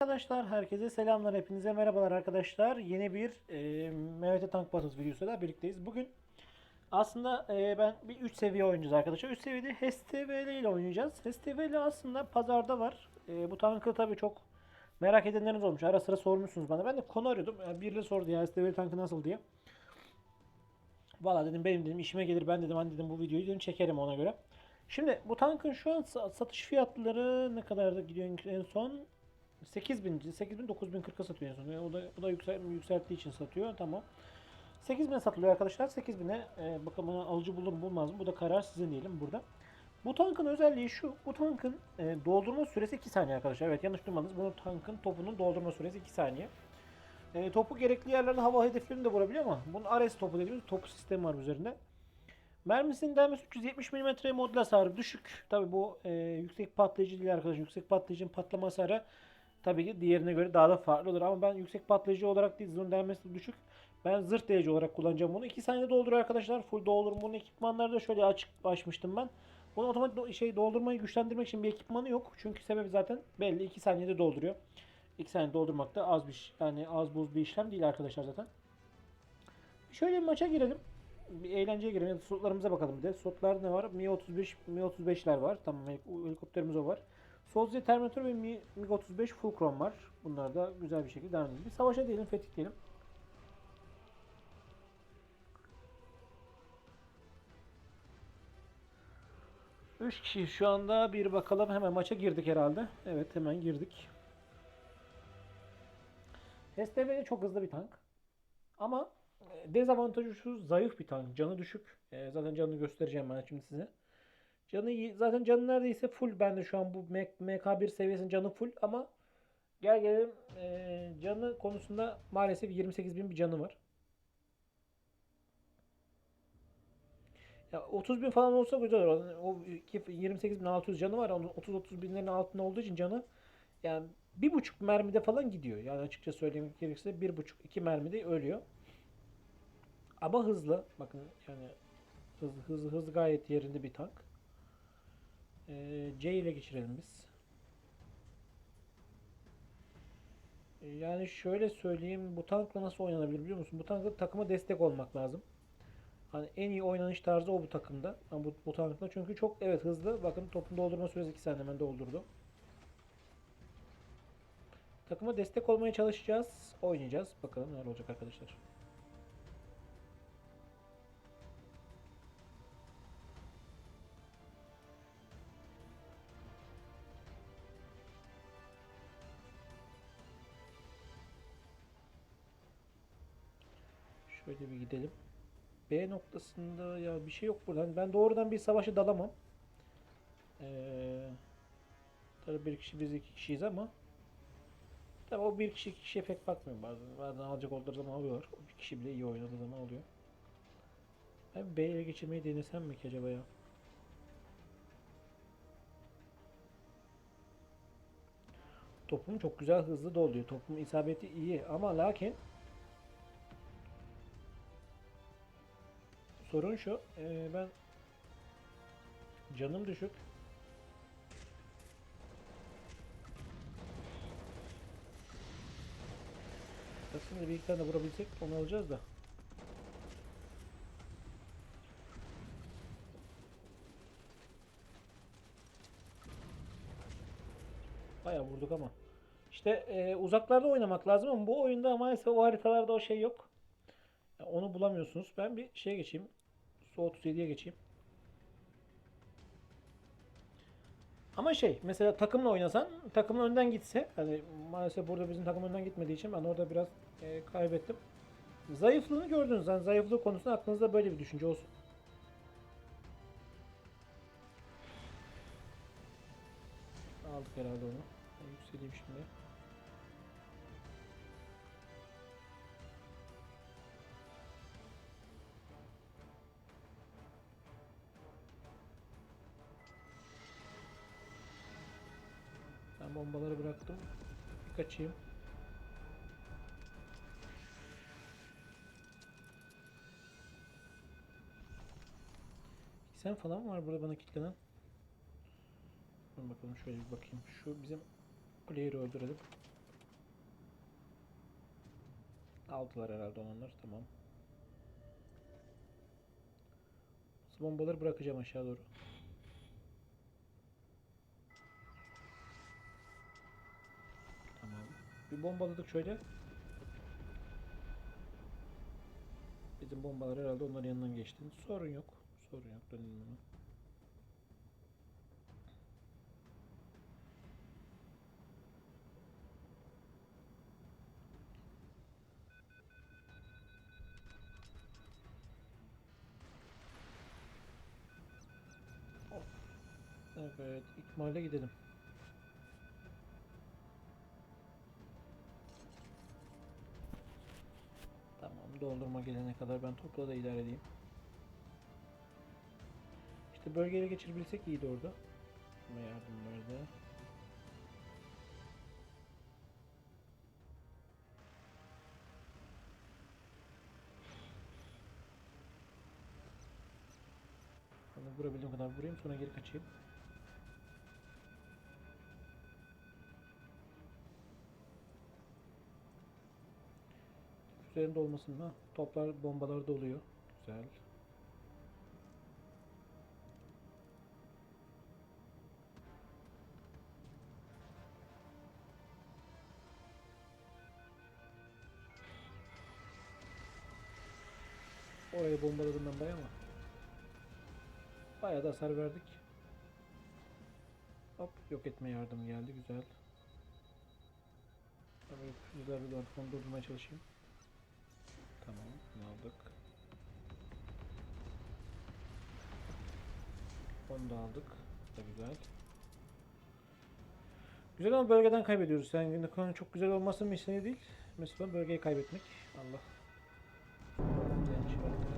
Arkadaşlar herkese selamlar. Hepinize merhabalar arkadaşlar. Yeni bir e, MVT Tank Battles videosuyla birlikteyiz. Bugün aslında e, ben bir 3 seviye oynayacağız arkadaşlar. 3 seviyede HSTVL ile oynayacağız. HSTVL aslında pazarda var. E, bu tankı tabi çok merak edenleriniz olmuş. Ara sıra sormuşsunuz bana. Ben de konu arıyordum. Yani birileri sordu ya HSTVL tankı nasıl diye. Valla dedim benim dedim işime gelir. Ben dedim hani dedim bu videoyu dedim çekerim ona göre. Şimdi bu tankın şu an sa- satış fiyatları ne kadar da gidiyor en son 8000 8000 9040'a satıyor en son. Yani o da o da yüksel, yükselttiği için satıyor. Tamam. 8000 satılıyor arkadaşlar. 8000'e e, bakalım alıcı bulur mu bulmaz mı? Bu da karar sizin diyelim burada. Bu tankın özelliği şu. Bu tankın e, doldurma süresi 2 saniye arkadaşlar. Evet yanlış duymadınız. Bunun tankın topunun doldurma süresi 2 saniye. E, topu gerekli yerlerde hava hedeflerini de vurabiliyor ama bunun Ares topu dediğimiz topu sistemi var üzerinde. Mermisinin delmesi 370 mm modül hasarı düşük. Tabi bu e, yüksek patlayıcı değil arkadaşlar. Yüksek patlayıcının patlama hasarı tabii ki diğerine göre daha da farklı olur. Ama ben yüksek patlayıcı olarak değil zırhın delmesi düşük. Ben zırh delici olarak kullanacağım bunu. 2 saniyede dolduruyor arkadaşlar. Full doldurum. Bunun ekipmanları da şöyle açık açmıştım ben. Bunu otomatik şey doldurmayı güçlendirmek için bir ekipmanı yok. Çünkü sebebi zaten belli. 2 saniyede dolduruyor. 2 saniyede doldurmak da az bir yani az buz bir işlem değil arkadaşlar zaten. Şöyle bir maça girelim. Bir eğlenceye girelim. Slotlarımıza bakalım bir de. Slotlar ne var? Mi 31, Mi 35'ler var. Tamam helik- helikopterimiz o var. Soldier Terminator ve Mi, MiG 35 full chrome var. Bunlar da güzel bir şekilde devam. Bir savaşa diyelim, fetih diyelim. Üç kişi şu anda bir bakalım hemen maça girdik herhalde. Evet hemen girdik. STV çok hızlı bir tank. Ama e, dezavantajı şu zayıf bir tank. Canı düşük. E, zaten canını göstereceğim ben şimdi size. Canı. Zaten canı neredeyse full bende şu an bu M- MK1 seviyesinin canı full ama gel gelelim e, canı konusunda maalesef 28.000 bir canı var. Ya 30 bin falan olsa güzel olur. O 28.600 canı var. Onun 30-30 binlerin altında olduğu için canı yani bir buçuk mermide falan gidiyor. Yani açıkça söylemek gerekirse bir buçuk iki mermide ölüyor. Ama hızlı. Bakın yani hızlı hızlı hızlı gayet yerinde bir tank. Ee, C ile geçirelim biz. Ee, Yani şöyle söyleyeyim bu tankla nasıl oynanabilir biliyor musun? Bu tankla takıma destek olmak lazım. Hani en iyi oynanış tarzı o bu takımda. Yani bu, bu tankla çünkü çok evet hızlı. Bakın topun doldurma süresi 2 saniye hemen doldurdu. Takıma destek olmaya çalışacağız. Oynayacağız. Bakalım neler olacak arkadaşlar. Şöyle bir gidelim. B noktasında ya bir şey yok buradan. Ben doğrudan bir savaşa dalamam. Ee, tabii bir kişi biz iki kişiyiz ama tabii o bir kişi iki kişiye pek bakmıyorum bazen. Bazen alacak oldukları zaman alıyorlar. O bir kişi bile iyi oynadığı zaman oluyor. Ben B'ye geçirmeyi denesem mi ki acaba ya? Topum çok güzel hızlı doluyor. Topum isabeti iyi ama lakin sorun şu. e, ben canım düşük. Aslında bir iki tane vurabilsek onu alacağız da. Bayağı vurduk ama. İşte e, uzaklarda oynamak lazım ama bu oyunda maalesef o haritalarda o şey yok. Ya onu bulamıyorsunuz. Ben bir şeye geçeyim. Su 37'ye geçeyim. Ama şey mesela takımla oynasan takımın önden gitse hani maalesef burada bizim takım önden gitmediği için ben orada biraz e, kaybettim. Zayıflığını gördünüz. Yani zayıflığı konusunda aklınızda böyle bir düşünce olsun. Aldık herhalde onu. Yükseleyim şimdi. Bombaları bıraktım. Bir kaçayım. Sen falan var burada bana kilitlenen. Dur bakalım şöyle bir bakayım. Şu bizim kuleyi öldürelim. Aldılar herhalde onlar. Tamam. Bombaları bırakacağım aşağı doğru. Bir bombaladık şöyle. Bizim bombalar herhalde onların yanından geçti. Sorun yok. Sorun yok. Dönelim hemen. Evet, ikmale gidelim. Gelene kadar ben topla da idare edeyim. İşte bölgeye geçirebilsek iyiydi orada. Ama yardımlarda. Onu vurabildiğim kadar vurayım sonra geri kaçayım. Üzerinde olmasın ha. Toplar bombalar doluyor. Güzel. Orayı bombaladım ben bayağı ama. Bayağı da hasar verdik. Hop yok etme yardım geldi güzel. Evet, güzel bir durdurmaya çalışayım. Tamam, bunu aldık. Onu da aldık. Da güzel. Güzel ama bölgeden kaybediyoruz. Yani kadar çok güzel olmasının misyonu değil. Mesela bölgeyi kaybetmek. Allah. Yanlış verdim.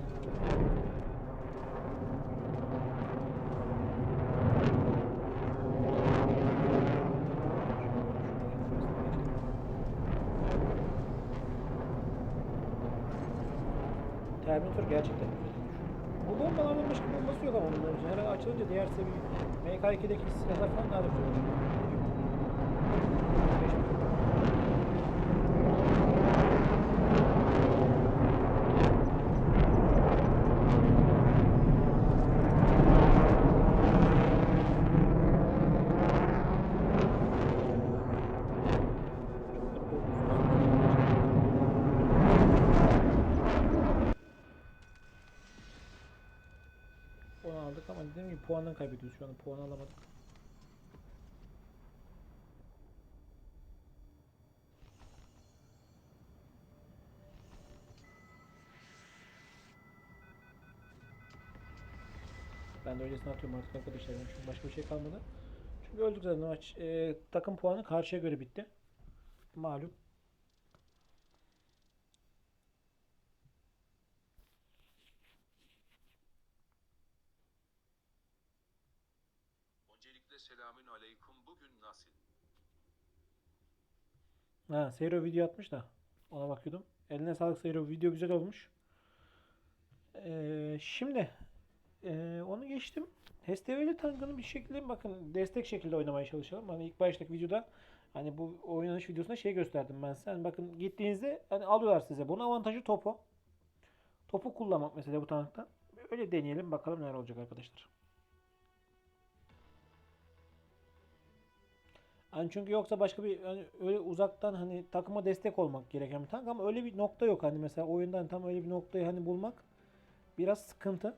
Terminator gerçekten. Bu bombalardan başka bombası yok ama bunların için. Herhalde açılınca diğer seviye MK2'deki silahlar falan daha da güzel oluyor. Onu aldık ama dediğim gibi puandan kaybediyoruz şu an. Puan alamadık. Ben de öylesine atıyorum artık arkadaşlar. Yani çünkü başka bir şey kalmadı. Çünkü öldük zaten maç. Ee, takım puanı karşıya göre bitti. Malum. Öncelikle selamün aleyküm. Bugün nasıl? Ha, Seyro video atmış da ona bakıyordum. Eline sağlık Seyro. Video güzel olmuş. Ee, şimdi ee, onu geçtim. HSTV'li tankını bir şekilde bakın destek şekilde oynamaya çalışalım. Hani ilk baştaki videoda hani bu oynanış videosunda şey gösterdim ben size. Hani bakın gittiğinizde hani alıyorlar size. Bunun avantajı topu. Topu kullanmak mesela bu tankta. Öyle deneyelim bakalım neler olacak arkadaşlar. Hani çünkü yoksa başka bir hani öyle uzaktan hani takıma destek olmak gereken bir tank ama öyle bir nokta yok hani mesela oyundan tam öyle bir noktayı hani bulmak biraz sıkıntı.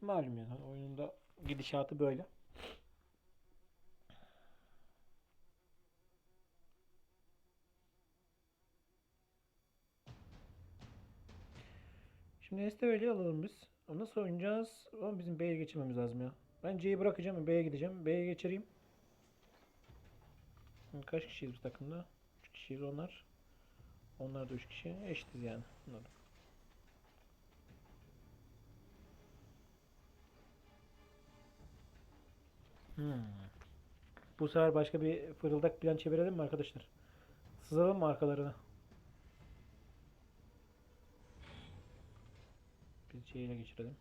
Malum yani hani oyunun gidişatı böyle. Şimdi STV'li alalım biz. Nasıl oynayacağız? Ama bizim B'ye geçirmemiz lazım ya. Ben C'yi bırakacağım. B'ye gideceğim. B'ye geçireyim. Şimdi Kaç kişiyiz bu takımda? 3 kişiyiz onlar. Onlar da 3 kişi. Eşitiz yani. Anladım. Hmm. Bu sefer başka bir fırıldak plan çevirelim mi arkadaşlar? Sızalım mı arkalarına? Biz C ile geçirelim.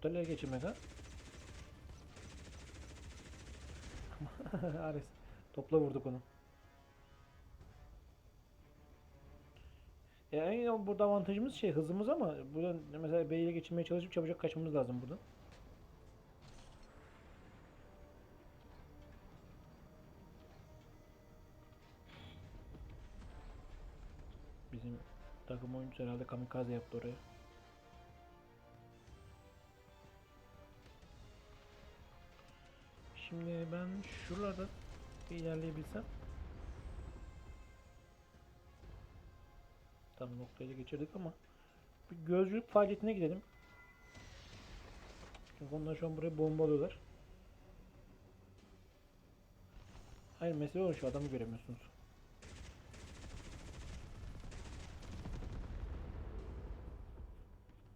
Helikopterle geçirmek ha. Ares. Topla vurduk onu. Ya en burada avantajımız şey hızımız ama buradan mesela B'ye geçirmeye çalışıp çabucak kaçmamız lazım buradan. Bizim takım oyuncusu herhalde kamikaze yaptı oraya. Şimdi ben şuralarda bir ilerleyebilsem. Tam noktayla geçirdik ama bir gözcülük faaliyetine gidelim. Çünkü onlar şu an burayı bombalıyorlar. Hayır mesele o şu adamı göremiyorsunuz.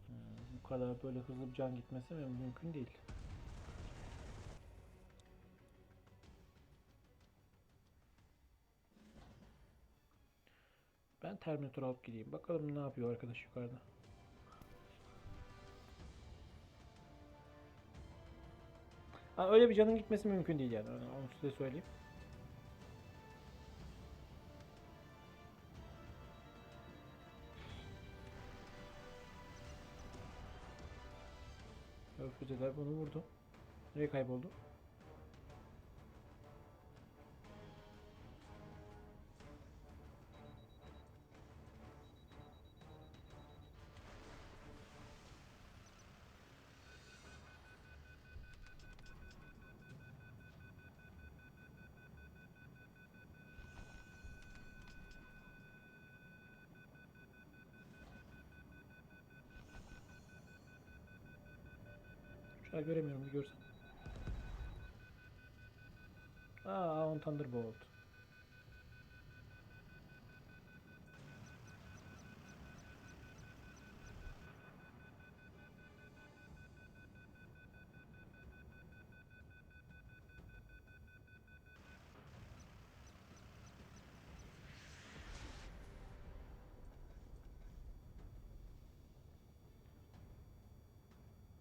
Hmm, bu kadar böyle hızlı bir can gitmesi mümkün değil. Terminator alıp gideyim. Bakalım ne yapıyor arkadaş yukarıda. Ha, öyle bir canın gitmesi mümkün değil yani. Onu onu size söyleyeyim. Füzeler bunu vurdu. Nereye kayboldu? An göremiyorum bir görsen. Aa, on Thunderbolt.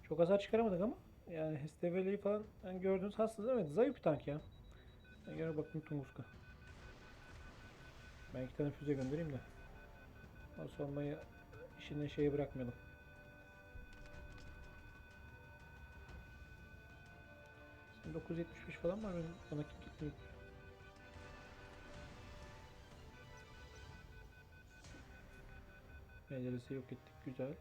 Çok hasar çıkaramadık ama yani HSTV'liyi falan yani gördüğünüz hassız evet zayıf bir tank ya. Ben gene bakayım Tunguska. Ben iki tane füze göndereyim de. O sormayı işine şeyi bırakmayalım. Şimdi 975 falan var benim bana gitmiyor. Penceresi yok ettik güzel.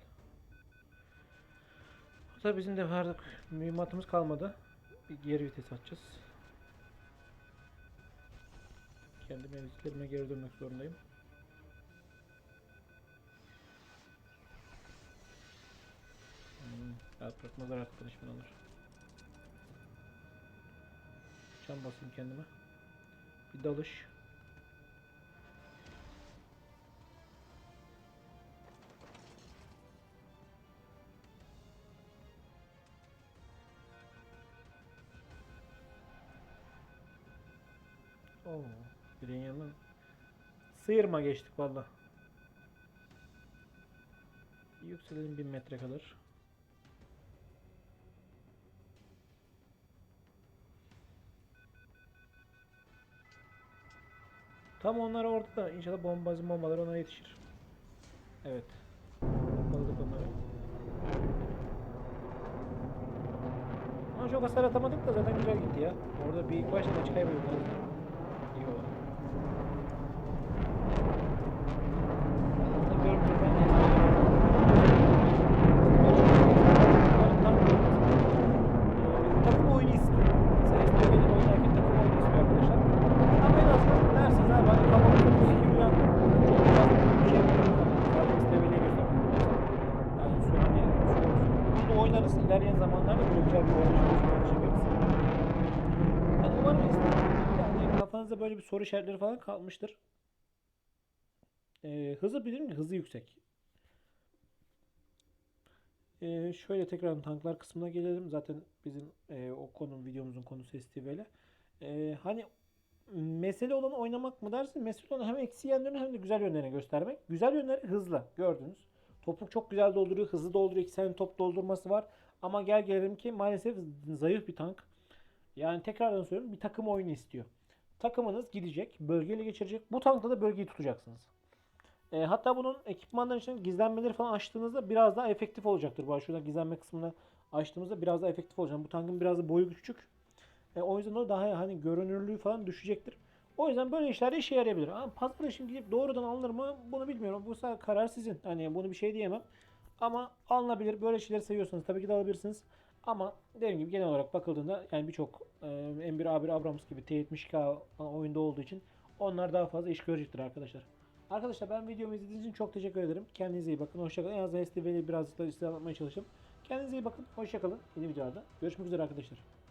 Tabii bizim de artık mühimmatımız kalmadı. Bir geri vites atacağız. Kendi mevzilerime geri dönmek zorundayım. Hmm, rahat bırakmazlar arkadaş beni alır. Can basayım kendime. Bir dalış. Sıyırma geçtik valla. Yükselelim 1000 metre kadar. Tam onlar orada da inşallah bombazı bombalar ona yetişir. Evet. Bombaladık onları. Ama çok hasar atamadık da zaten güzel gitti ya. Orada bir ilk başta maçı kaybettik. İyi oldu. Aslında görmüyorum ben de Ee, takım oyunu istiyor. Mesela SPB'nin oynarken takım oyunu istiyor arkadaşlar. Ama en azından dersiniz abi hani kafamızda bir fikir uyandı. Çok fazla bir şey yapıyoruz. Sadece SPB'ye göstermek. Yani şu hani şu bunu oynarız. İlerleyen zamanlarda böyle güzel bir oyun çekeriz. Yani umarım yani kafanızda böyle bir soru işaretleri falan kalmıştır. Ee, hızı bilir mi? Hızı yüksek. Ee, şöyle tekrar tanklar kısmına gelelim. Zaten bizim e, o konu videomuzun konusu STV'le. Ee, hani mesele olan oynamak mı dersin? Mesele olan hem eksi yönlerini hem de güzel yönlerini göstermek. Güzel yönleri hızlı. Gördünüz. Topuk çok güzel dolduruyor. Hızlı dolduruyor. İki tane top doldurması var. Ama gel gelelim ki maalesef zayıf bir tank. Yani tekrardan söylüyorum bir takım oyunu istiyor. Takımınız gidecek, bölgeyle geçirecek. Bu tankta da bölgeyi tutacaksınız. E, hatta bunun ekipmanların için gizlenmeleri falan açtığınızda biraz daha efektif olacaktır. Bu şurada gizlenme kısmını açtığımızda biraz daha efektif olacak. Bu tankın biraz da boyu küçük. E, o yüzden o daha hani görünürlüğü falan düşecektir. O yüzden böyle işlerde işe yarayabilir. Ama pazar için gidip doğrudan alınır mı bunu bilmiyorum. Bu sadece karar sizin. Hani bunu bir şey diyemem. Ama alınabilir. Böyle şeyleri seviyorsanız tabii ki de alabilirsiniz. Ama dediğim gibi genel olarak bakıldığında yani birçok e, M1 A1 Abrams gibi T70K oyunda olduğu için onlar daha fazla iş görecektir arkadaşlar. Arkadaşlar ben videomu izlediğiniz için çok teşekkür ederim. Kendinize iyi bakın. Hoşçakalın. En azından STV'yi birazcık da istedim anlatmaya çalıştım. Kendinize iyi bakın. Hoşçakalın. Yeni videolarda. Görüşmek üzere arkadaşlar.